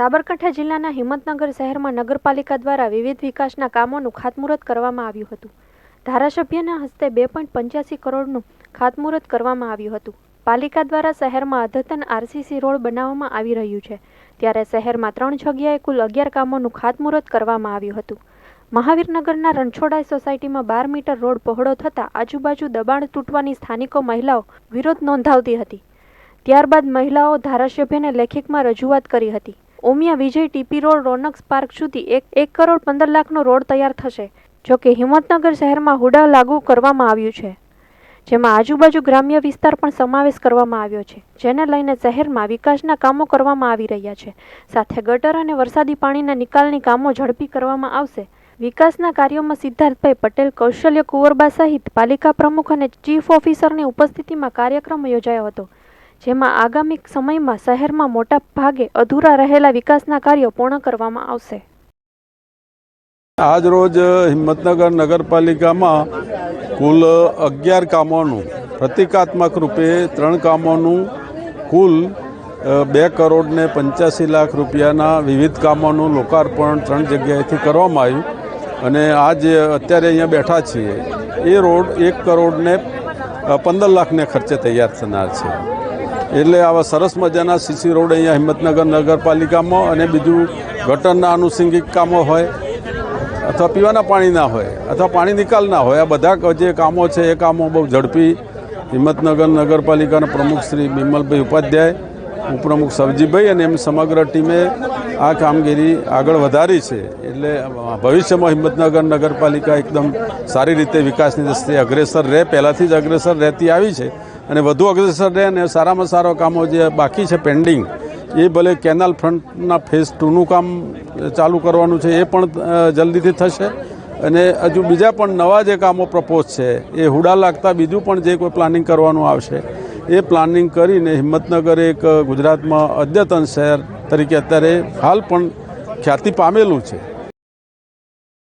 સાબરકાંઠા જિલ્લાના હિંમતનગર શહેરમાં નગરપાલિકા દ્વારા વિવિધ વિકાસના કામોનું ખાતમુહૂર્ત કરવામાં આવ્યું હતું. ધારાસભ્યના હસ્તે બે પોઈન્ટ પંચ્યાસી કરોડનું ખાતમુહૂર્ત કરવામાં આવ્યું હતું. પાલિકા દ્વારા શહેરમાં અદ્યતન આરસીસી રોડ બનાવવામાં આવી રહ્યું છે. ત્યારે શહેરમાં ત્રણ જગ્યાએ કુલ અગિયાર કામોનું ખાતમુહૂર્ત કરવામાં આવ્યું હતું. મહાવીરનગરના રણછોડાઈ સોસાયટીમાં બાર મીટર રોડ પહોળો થતાં આજુબાજુ દબાણ તૂટવાની સ્થાનિકો મહિલાઓ વિરોધ નોંધાવતી હતી. ત્યારબાદ મહિલાઓ ધારાસભ્યને લેખિતમાં રજૂઆત કરી હતી. ઓમિયા વિજય ટીપી રોડ રોનક્સ પાર્ક સુધી એક એક કરોડ પંદર લાખનો રોડ તૈયાર થશે જોકે હિંમતનગર શહેરમાં હુડા લાગુ કરવામાં આવ્યું છે. જેમાં આજુબાજુ ગ્રામ્ય વિસ્તાર પણ સમાવેશ કરવામાં આવ્યો છે, જેને લઈને શહેરમાં વિકાસના કામો કરવામાં આવી રહ્યા છે. સાથે ગટર અને વરસાદી પાણીના નિકાલની કામો ઝડપી કરવામાં આવશે. વિકાસના કાર્યોમાં સિદ્ધાર્થભાઈ પટેલ, કૌશલ્ય કુંવરબા સહિત પાલિકા પ્રમુખ અને ચીફ ઓફિસરની ઉપસ્થિતિમાં કાર્યક્રમ યોજાયો હતો. જેમાં આગામી સમયમાં શહેરમાં મોટા ભાગે અધૂરા રહેલા વિકાસના કાર્યો પૂર્ણ કરવામાં આવશે. આજ રોજ હિંમતનગર નગરપાલિકામાં કુલ અગિયાર કામોનું પ્રતિકાત્મક રૂપે ત્રણ કામોનું કુલ બે કરોડ ને પંચ્યાસી લાખ રૂપિયાના વિવિધ કામોનું લોકાર્પણ ત્રણ જગ્યાએથી કરવામાં આવ્યું અને આજ અત્યારે અહીંયા બેઠા છીએ. એ રોડ એક કરોડ ને પંદર લાખને ખર્ચે તૈયાર થનાર છે. એટલે આવા સરસ મજાના સીસી રોડ અહીંયા હિંમતનગર નગરપાલિકામાં અને બીજું ગટરના આનુષંગિક કામો હોય, અથવા પીવાના પાણીના હોય, અથવા પાણી નિકાલના હોય, આ બધા જે કામો છે એ કામો બહુ ઝડપી હિંમતનગર નગરપાલિકાના પ્રમુખ શ્રી બિમલભાઈ ઉપાધ્યાય, ઉપપ્રમુખ સવજીભાઈ અને એમ સમગ્ર ટીમે આ કામગીરી આગળ વધારી છે. એટલે ભવિષ્યમાં હિંમતનગર નગરપાલિકા એકદમ સારી રીતે વિકાસની દ્રષ્ટિએ અગ્રેસર રહે, પહેલાંથી જ અગ્રેસર રહેતી આવી છે. અને વધુ અગ્રેસર રહે અને સારામાં સારા કામો જે બાકી છે પેન્ડિંગ એ ભલે કેનાલ ફ્રન્ટના ફેઝ ટુનું કામ ચાલુ કરવાનું છે એ પણ જલ્દીથી થશે. અને હજુ બીજા પણ નવા જે કામો પ્રપોઝ છે, એ હુડા લાગતા બીજું પણ જે કોઈ પ્લાનિંગ કરવાનું આવશે, એ પ્લાનિંગ કરીને હિંમતનગર એક ગુજરાતમાં અદ્યતન શહેર તરીકે અત્યારે હાલ પણ ખ્યાતિ પામેલું છે.